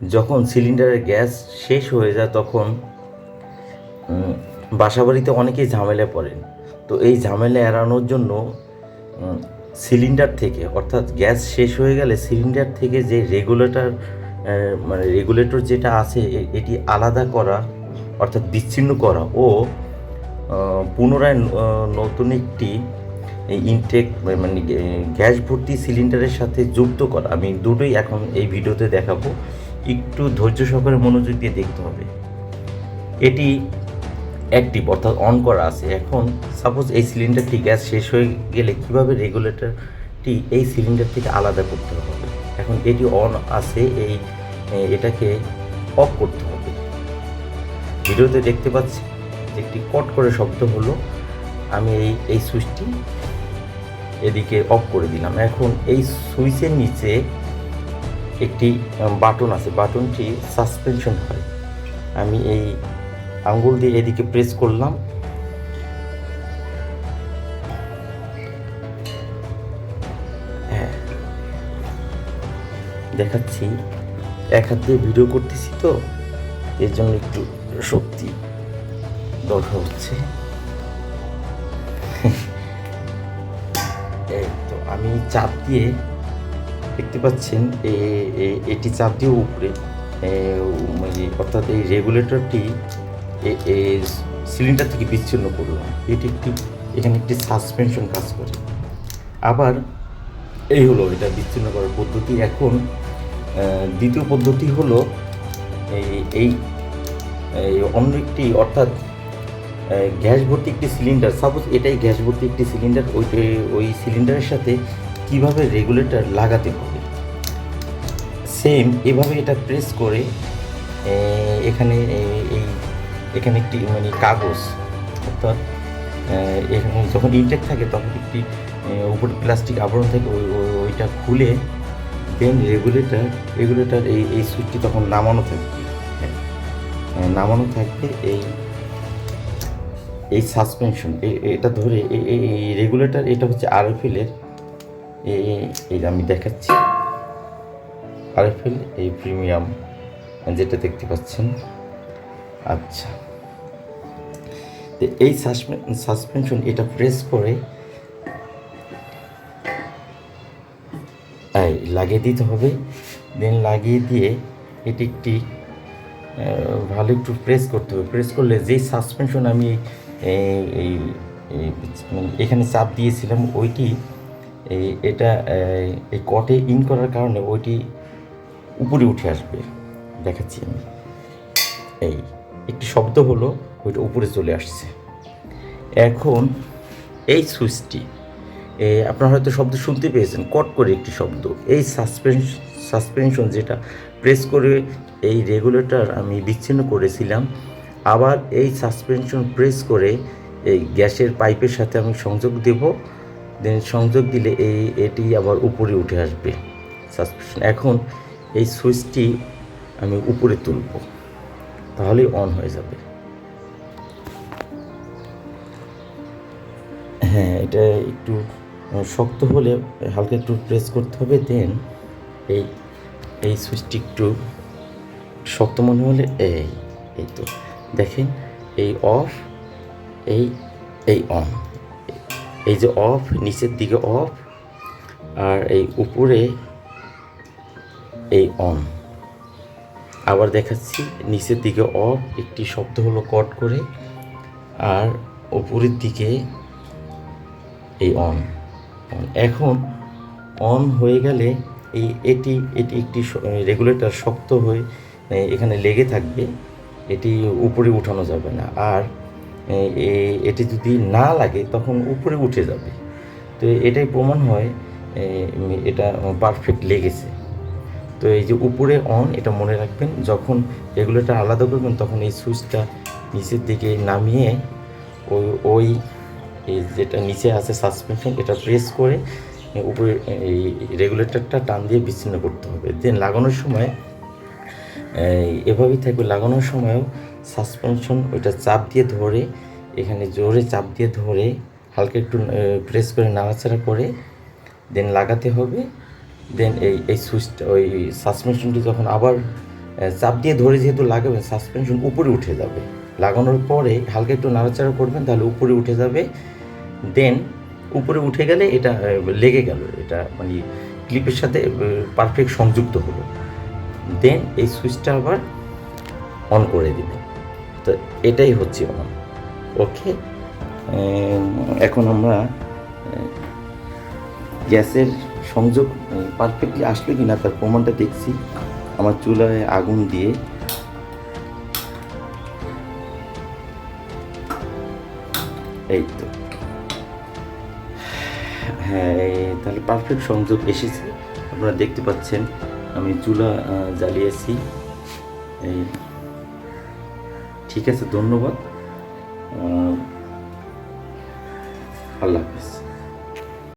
যখন সিলিন্ডারের গ্যাস শেষ হয়ে যায় তখন বাসাবাড়িতে অনেকেই ঝামেলায় পড়েন। তো এই ঝামেলা এড়ানোর জন্য সিলিন্ডার থেকে, অর্থাৎ গ্যাস শেষ হয়ে গেলে সিলিন্ডার থেকে যে রেগুলেটর মানে রেগুলেটর যেটা আছে এটি আলাদা করা, অর্থাৎ বিচ্ছিন্ন করা ও পুনরায় নতুন একটি ইনটেক মানে গ্যাস ভর্তি সিলিন্ডারের সাথে যুক্ত করা। আমি দুটোই এখন এই ভিডিওতে দেখাবো। একটু ধৈর্য সহকারে মনোযোগ দিয়ে দেখতে হবে। এটি অ্যাক্টিভ অর্থাৎ অন করা আছে। এখন সাপোজ এই সিলিন্ডারটি গ্যাস শেষ হয়ে গেলে কীভাবে রেগুলেটরটি এই সিলিন্ডার থেকে আলাদা করতে হবে? এখন এটি অন আছে, এই এটাকে অফ করতে হবে। ভিডিওতে দেখতে পাচ্ছি যে একটি কট করে শব্দ হলো। আমি এই এই সুইচটি এদিকে অফ করে দিলাম। এখন এই সুইচের নিচে একটি বাটন আছে। বাটনটি সাসপেনশন হয়। আমি এই আঙ্গুল দিয়ে এদিকে প্রেস করলাম। হ্যাঁ। দেখাচ্ছি। এক হাত দিয়ে ভিডিও করতেছি তো, এর জন্য একটু শক্তি দরকার হচ্ছে। এই তো, আমি চাপ দিয়ে দেখতে পাচ্ছেন এটি চাপ দিয়ে উপরে মানে অর্থাৎ এই রেগুলেটরটি সিলিন্ডার থেকে বিচ্ছিন্ন করলাম এটি একটি, এখানে একটি সাসপেনশন কাজ করে। আবার এই হলো, এটা বিচ্ছিন্ন করার পদ্ধতি। এখন দ্বিতীয় পদ্ধতি হলো এই অন্য একটি, অর্থাৎ গ্যাস ভর্তি একটি সিলিন্ডার সাপোজ এটাই গ্যাস ভর্তি একটি সিলিন্ডার ওই ওই সিলিন্ডারের সাথে কীভাবে রেগুলেটর লাগাতে হবে? সেম এভাবে এটা প্রেস করে এখানে এই এখানে একটি মানে কাগজ অর্থাৎ এখানে যখন ইনটেক থাকে তখন একটি উপরে প্লাস্টিক আবরণ থাকে ওই ওই- ওইটা খুলে দেন রেগুলেটর রেগুলেটর এই এই সুইচটি তখন নামানো থাকবে হ্যাঁ, নামানো থাকবে এই এই সাসপেনশন এটা ধরে এই রেগুলেটর এটা হচ্ছে আরএফএলের এই আমি দেখাচ্ছি। আরএফএল এই প্রিমিয়াম যেটা দেখতে পাচ্ছেন। আচ্ছা। এই সাসপেনশন এটা প্রেস করে। লাগিয়ে দিতে হবে। দেন লাগিয়ে দিয়ে এটি একটি ভালো একটু প্রেস করতে হবে। প্রেস করলে যেই সাসপেনশন আমি এই মানে এখানে চাপ দিয়েছিলাম, ওইটি এই এটা এই, কটে ইন করার কারণে ওইটি উপরে উঠে আসবে। দেখাচ্ছি আমি। এই একটি শব্দ হলো ওইটা উপরে চলে আসছে। এখন এই সুইচটি আপনারা হয়তো শব্দ শুনতে পেয়েছেন কট করে একটি শব্দ। এই সাসপেন্স সাসপেনশন যেটা প্রেস করে এই রেগুলেটর আমি বিচ্ছিন্ন করেছিলাম। আবার এই সাসপেনশন প্রেস করে এই গ্যাসের পাইপের সাথে আমি সংযোগ দেব। দেন সংযোগ দিলে এই, এটি আবার উপরে উঠে আসবে। সাসপেনশন। এখন এই সুইচটি আমি উপরে তুলব। তাহলেই অন হয়ে যাবে। হ্যাঁ এটা একটু শক্ত হলে হালকা একটু প্রেস করতে হবে। দেন এই এই সুইচটি একটু শক্ত মনে হলে এই এই তো। দেখেন, এই অফ, এই এই অন। এই যে অফ, নিচের দিকে অফ, আর এই উপরে এই অন আবার দেখাচ্ছি, নিচের দিকে অফ, একটি শব্দ হলো কট করে, আর উপরের দিকে এই অন। এখন অন হয়ে গেলে এই এটি এটি একটি রেগুলেটর শক্ত হয়ে এখানে লেগে থাকবে, এটি উপরে উঠানো যাবে না আর এটি যদি না লাগে, তখন উপরে উঠে যাবে। তো এটাই প্রমাণ হয় এটা পারফেক্ট লেগেছে। তো এই যে উপরে অন এটা মনে রাখবেন, যখন রেগুলেটর আলাদা করবেন, তখন এই সুইচটা নিচের দিকে নামিয়ে ওই ওই যেটা নিচে আছে সাসপেনশন এটা প্রেস করে উপরে এই রেগুলেটরটা টান দিয়ে বিচ্ছিন্ন করতে হবে। দেন লাগানোর সময় এভাবেই থাকবে। লাগানোর সময়ও সাসপেনশন ওইটা চাপ দিয়ে ধরে, এখানে জোরে চাপ দিয়ে ধরে, হালকা একটু প্রেস করে নাড়াচাড়া করে দেন লাগাতে হবে দেন এই এই সুইচটা ওই সাসপেনশনটি যখন আবার চাপ দিয়ে ধরে যেহেতু লাগাবেন সাসপেনশন উপরে উঠে যাবে। লাগানোর পরে হালকা একটু নাড়াচাড়া করবেন, তাহলে উপরে উঠে যাবে দেন উপরে উঠে গেলে এটা লেগে গেল, এটা মানে ক্লিপের সাথে পারফেক্ট সংযুক্ত হলো। দেন এই সুইচটা আবার অন করে দিবেন। তো এটাই হচ্ছে অন ওকে এখন আমরা গ্যাসের সংযোগ পারফেক্টলি আসবে কি না তার প্রমাণটা দেখছি। আমার চুলায় আগুন দিয়ে। এই তো। হ্যাঁ তাহলে পারফেক্ট সংযোগ এসেছে। আপনারা দেখতে পাচ্ছেন, আমি চুলা জ্বালিয়েছি। এই ঠিক আছে ধন্যবাদ। আল্লাহ হাফেজ।